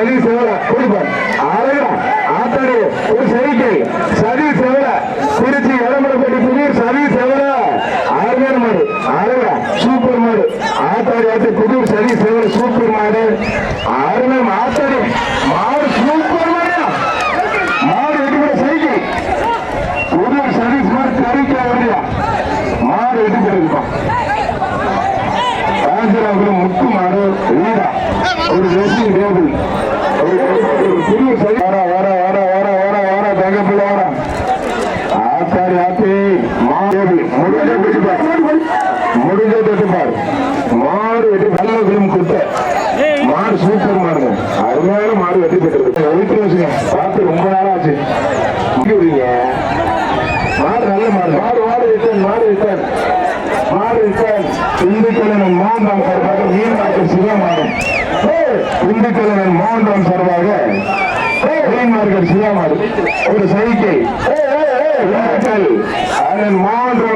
சதி சேவல கொடுப்பார் அழகா ஆத்தாடி ஒரு சைக்கிள். சதி சேவல திருச்சி இடமலைப்பட்டி புதிர் சதி சேவல ஆர்மியர் மாடு அழகா சூப்பர் மாடு. ஆத்தாடி ஆத்து புதிர் சதி சேவல சூப்பர் மாடு. ஆர்மியம் ஆத்தாடி மாடு சூப்பர் மாடு மாடு எடுக்கிற சைக்கிள். புதிர் சதீஷ் மாடு தெரிவிக்க முடியா மாடு எடுக்கிறதுப்பா. ராஜராபுரம் முத்து மாடு வீடா. ஒரு ட்ரெஸ்ஸிங் டேபிள் மாடு முடிஞ்ச அருமையான மாடு வெட்டி பெற்றது பார்த்து ரொம்ப நாளாச்சு. விடுங்க மாடு நல்ல மாடு மாடு மாடு ரிட்டர்ன் மாடு ரிட்டர்ன் மாடு ரிட்டர்ன் இந்துக்கலன் மோகன்ராம் சார்பாக மீன்மார்க்கெட் சிவமாடும் இந்துக்கலன் மோகன்ராம் சார்பாக மீன்மார்க்கெட் சிவமாடு ஒரு சைக்கிள். மோகன்ராம்